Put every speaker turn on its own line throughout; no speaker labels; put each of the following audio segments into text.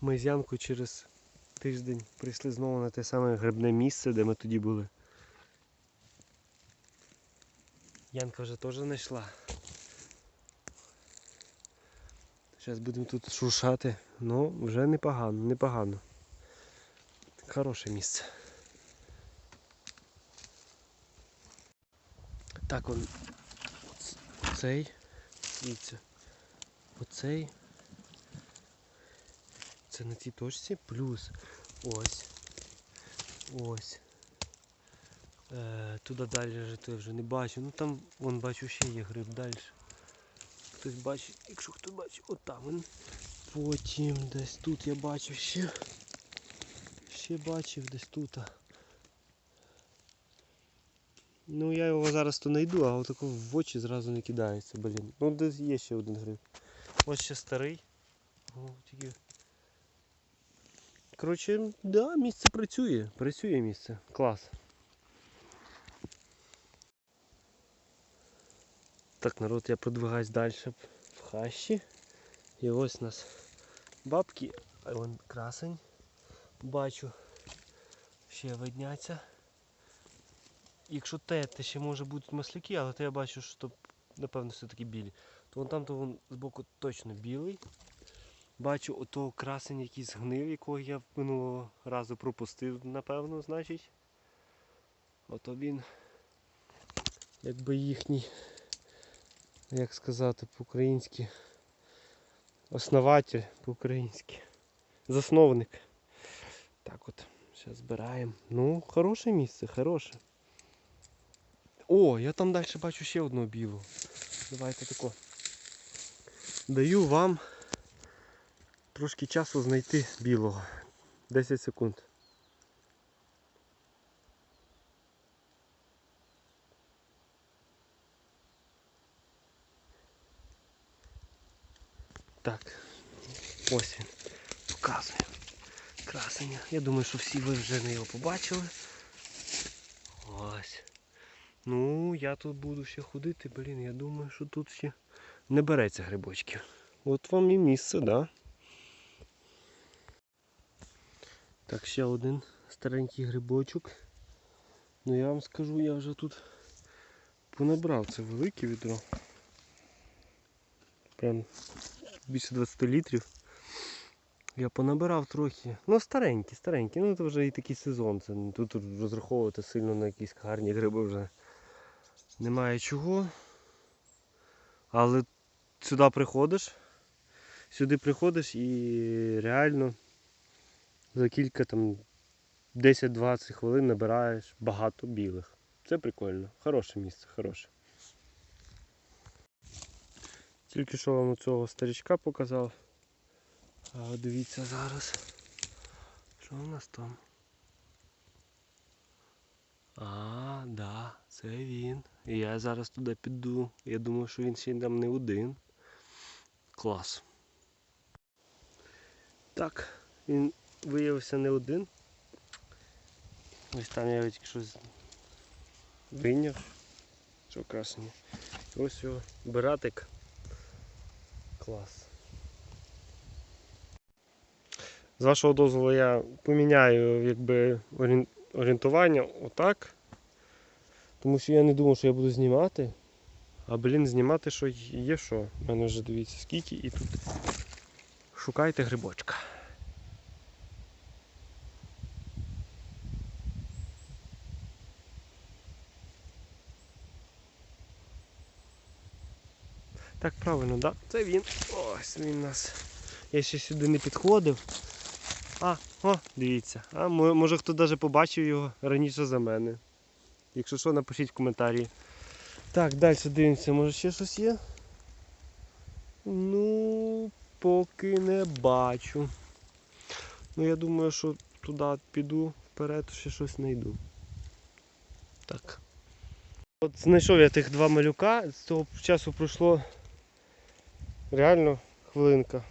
Ми з Янкою через тиждень прийшли знову на те саме грибне місце, де ми тоді були. Янка вже теж знайшла. Зараз будемо тут шуршати. Ну, вже непогано, непогано. Хороше місце. Так, он оц- оцей. Дивіться. Оцей. Це на цій точці. Плюс ось. Ось. Е, туди далі я вже не бачу. Ну там вон бачу ще є гриб далі. Хтось бачить, якщо хто бачить, от там він. Потім десь тут я бачу ще. Ще бачив десь тут. Ну я його зараз то знайду, а отако в очі зразу не кидається, блін. Ну десь є ще один гриб. Ось ще старий. О, тільки. Коротше, да, місце працює. Працює місце. Клас. Так, народ, я продвигаюсь далі в хащі. І ось у нас бабки, а вон красень. Бачу. Ще видняться. Якщо те, то ще може бути масляки, але то я бачу, що напевно все-таки білі. То вон там, то вон збоку точно білий. Бачу ото красень якийсь згнив, якого я минулого разу пропустив, напевно, значить. Ото він якби їхній, як сказати по-українськи, основатель по-українськи. Засновник. Так от, зараз збираємо. Ну, хороше місце, хороше. О, я там далі бачу ще одну білу. Давайте тако. Даю вам трошки часу знайти білого. 10 секунд. Так, ось він. Показує. Красення. Я думаю, що всі ви вже не його побачили. Ось. Ну, я тут буду ще ходити, блін, я думаю, що тут ще не береться грибочків. От вам і місце, да? Так, ще один старенький грибочок. Ну я вам скажу, я вже тут понабрав це велике відро. Прям більше 20 літрів. Я понабирав трохи. Ну старенькі, старенькі. Ну це вже і такий сезон. Це тут розраховувати сильно на якісь гарні гриби вже немає чого. Але сюди приходиш, сюди приходиш і реально за кілька там 10-20 хвилин набираєш багато білих. Це прикольно. Хороше місце, хороше. Тільки що вам цього старичка показав. А дивіться зараз. Що у нас там? А, да, це він. І я зараз туди піду. Я думаю, що він ще там не один. Клас. Так, він виявився не один. Ось там я його щось вийняв. Що красення. Ось його братик. Клас. З вашого дозволу я поміняю якби орієнтування отак. Тому що я не думав, що я буду знімати. А блін, знімати що є що. У мене вже дивіться скільки і тут шукайте грибочка. Так, правильно, да? Це він. Ось він нас. Я ще сюди не підходив. А, о, дивіться. А може хто навіть побачив його раніше за мене. Якщо що, напишіть в коментарі. Так, далі дивимося, може ще щось є? Ну, поки не бачу. Ну я думаю, що туди піду вперед, ще щось знайду. Так. От знайшов я тих два малюка, з того часу пройшло реально хвилинка.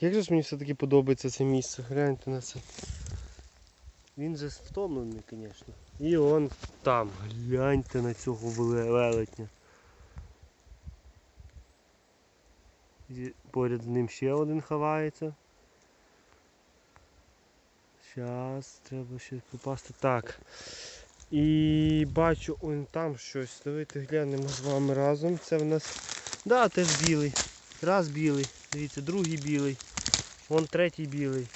Як же ж мені все-таки подобається це місце? Гляньте на це. Він же втомлений, звісно. І он там. Гляньте на цього велетня. І поряд з ним ще один ховається. Зараз треба ще попасти. Так. І бачу он там щось. Давайте глянемо з вами разом. Це в нас. Да, теж білий. Раз білий. Дивіться, другий білий. Вон третій білий.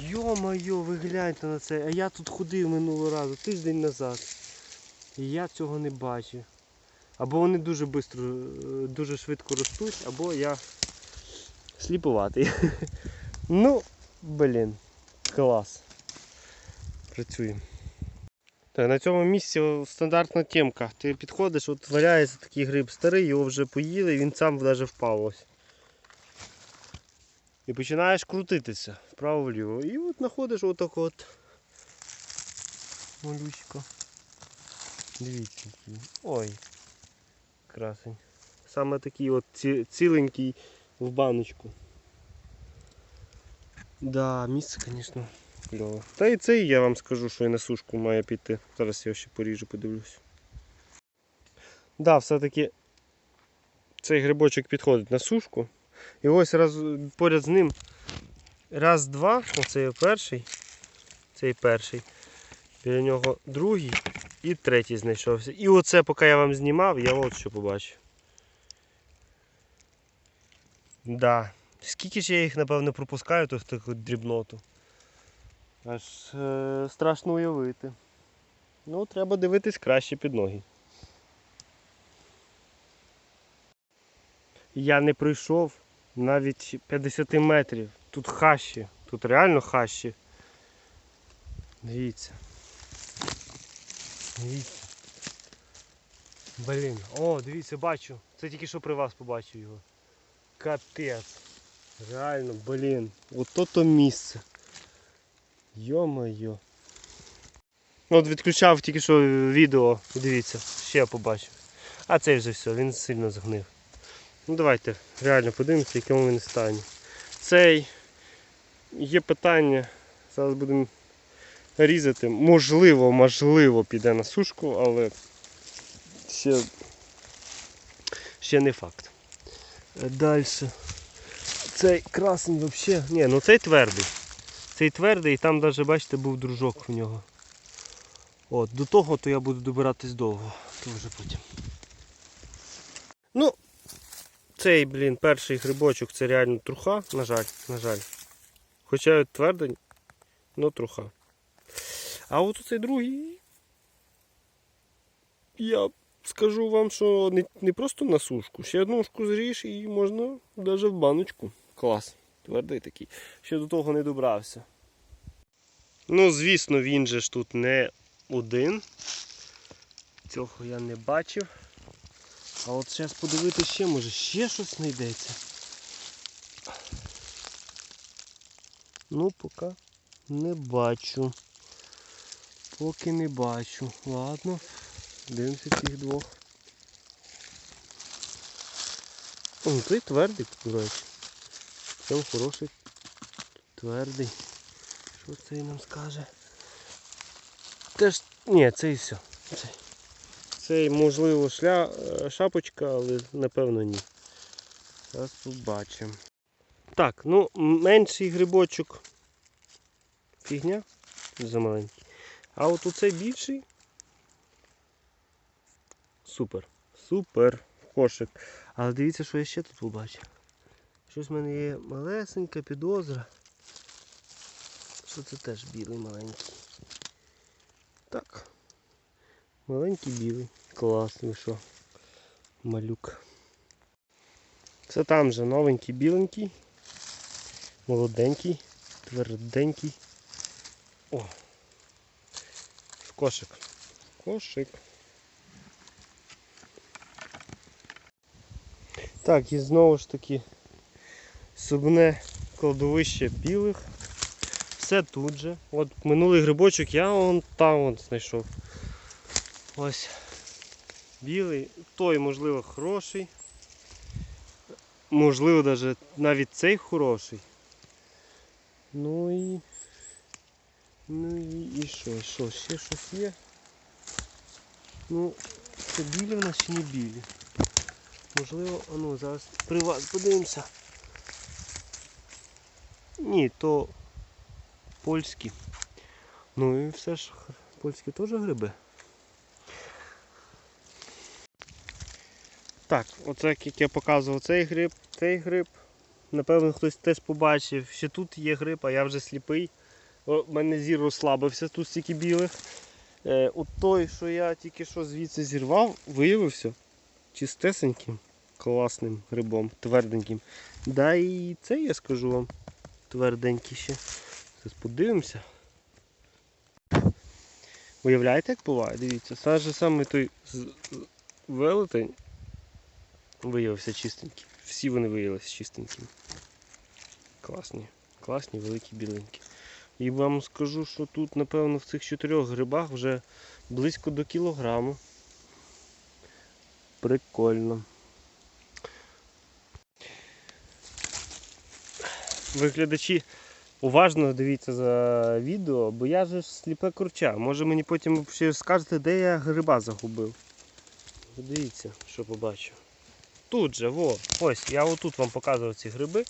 Йо-моє, ви гляньте на це. А я тут ходив минулого разу, тиждень назад. І я цього не бачив. Або вони дуже швидко, дуже швидко ростуть, або я сліпуватий. ну, блін, клас. Працюємо. Так, на цьому місці стандартна темка. Ти підходиш, от валяється такий гриб старий, його вже поїли, він сам навіть впав ось. І починаєш крутитися вправо-вліво. І от знаходиш отак от малючка. Дивіться. Ой. Красень. Саме такий от ці- ціленький в баночку. Да, місце, звісно, кльове. Та і цей я вам скажу, що і на сушку має піти. Зараз я ще поріжу, подивлюсь. Да, все-таки цей грибочок підходить на сушку. І ось раз поряд з ним раз, два, оцей перший, цей перший, біля нього другий і третій знайшовся. І оце, поки я вам знімав, я от що побачив. Да. Скільки ж я їх, напевно, пропускаю, то таку дрібноту. Аж е, страшно уявити. Ну, треба дивитись краще під ноги. Я не пройшов навіть 50 метрів. Тут хащі. Тут реально хащі. Дивіться. Дивіться. Блін. О, дивіться, бачу. Це тільки що при вас побачив його. Капець. Реально, блін. Ото то місце. Йо-моє. От відключав тільки що відео. Дивіться, ще я побачив. А цей вже все, він сильно згнив. Ну давайте реально подивимося, в якому він стані. Цей є питання. Зараз будемо різати. Можливо, можливо, піде на сушку, але ще, ще не факт. Далі. Цей красень взагалі. Ні, ну цей твердий. Цей твердий і там навіть, бачите, був дружок в нього. От, до того то я буду добиратись довго, то вже потім. Ну, цей, блін, перший грибочок це реально труха, на жаль, на жаль. Хоча твердий, але труха. А от цей другий. Я скажу вам, що не, не просто на сушку, ще одну ушку зріж і можна навіть в баночку. Клас. Твердий такий. Ще до того не добрався. Ну, звісно, він же ж тут не один. Цього я не бачив. А от зараз подивитися ще, може ще щось знайдеться. Ну, поки не бачу. Поки не бачу. Ладно, дивимося цих двох. О, ну той твердий, до речі. Там хороший твердий. Що цей нам скаже? Теж... Ні, цей все. Цей. Цей можливо шля... е, шапочка, але напевно ні. Зараз побачимо. Так, ну менший грибочок. Фігня. Замаленький. А от оцей більший. Супер. Супер. Кошик. Але дивіться, що я ще тут побачив. Щось в мене є малесенька підозра. Що це теж білий маленький. Так. Маленький білий. Класний що. Малюк. Це там же новенький біленький. Молоденький, тверденький. О! В кошик. Кошик. Так, і знову ж таки субне кладовище білих. Все тут же. От минулий грибочок я вон там вон знайшов. Ось білий, той можливо хороший. Можливо навіть навіть цей хороший. Ну і... Ну і, і що, що, ще щось є? Ну, це білі в нас чи не білі? Можливо, а ну зараз при вас подивимося. Ні, то польські. Ну і все ж польські теж гриби. Так, оце як я показував цей гриб, цей гриб. Напевно, хтось теж побачив, що тут є гриб, а я вже сліпий. В мене зір розслабився, тут стільки білих. Е, от той, що я тільки що звідси зірвав, виявився чистесеньким, класним грибом, тверденьким. Да і це я скажу вам тверденький ще. Зараз подивимося. Уявляєте, як буває? Дивіться, саме же саме той велетень виявився чистенький. Всі вони виявилися чистенькими. Класні, класні, великі біленькі. І вам скажу, що тут, напевно, в цих чотирьох грибах вже близько до кілограму. Прикольно. Ви глядачі уважно дивіться за відео, бо я же сліпе курча. Може мені потім ще скажете, де я гриба загубив. Дивіться, що побачу. Тут же, во, ось, я отут вам показував ці гриби.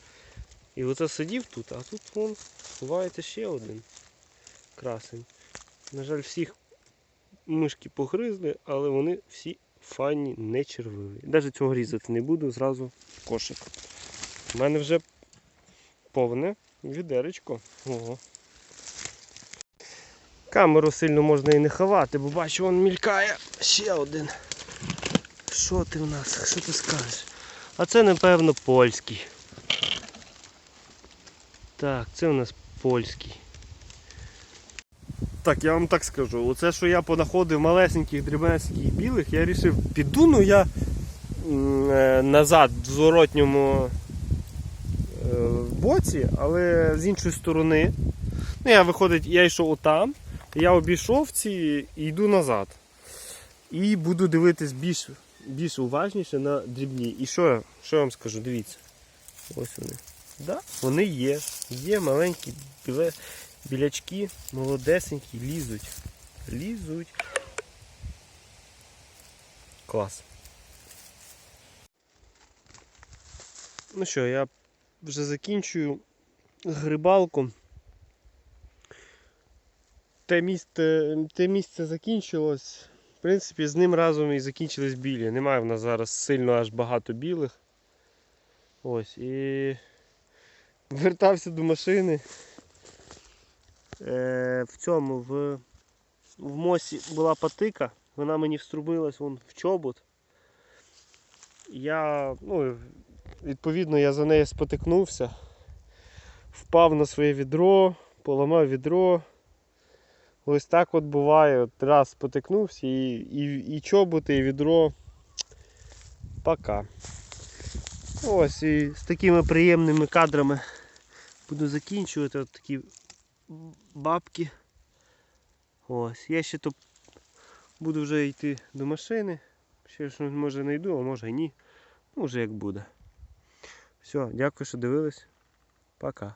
І оце сидів тут, а тут вон ховається ще один красень. На жаль, всіх мишки погризли, але вони всі файні, не червиві. Навіть цього різати не буду, зразу кошик. У мене вже повне відеречко. Ого. Камеру сильно можна і не ховати, бо бачу, он мількає ще один. Що ти в нас? Що ти скажеш? А це, напевно, польський. Так, це у нас польський. Так, я вам так скажу. Оце, що я понаходив малесеньких дрібнесеньких білих, я вирішив, піду ну я е, назад в зворотньому е, боці, але з іншої сторони. Ну, я виходить, я йшов отам, я обійшов ці і йду назад. І буду дивитись більш, більш уважніше на дрібні. І що, я- що я вам скажу? Дивіться. Ось вони. Да, вони є. Є маленькі біле, білячки, молодесенькі, лізуть. Лізуть. Клас. Ну що, я вже закінчую грибалку. Те місце, те місце закінчилось. В принципі, з ним разом і закінчились білі. Немає в нас зараз сильно аж багато білих. Ось і вертався до машини. Е, в цьому в, в мосі була патика, вона мені вструбилась вон в чобот. Я, ну, відповідно, я за нею спотикнувся, впав на своє відро, поламав відро. Ось так от буває. От раз спотикнувся і, і, і чоботи, і відро. Пока. Ось і з такими приємними кадрами буду закінчувати от такі бабки. Ось. Я ще то буду вже йти до машини. Ще щось може знайду, а може і ні. Ну, вже як буде. Все, дякую, що дивились. Пока.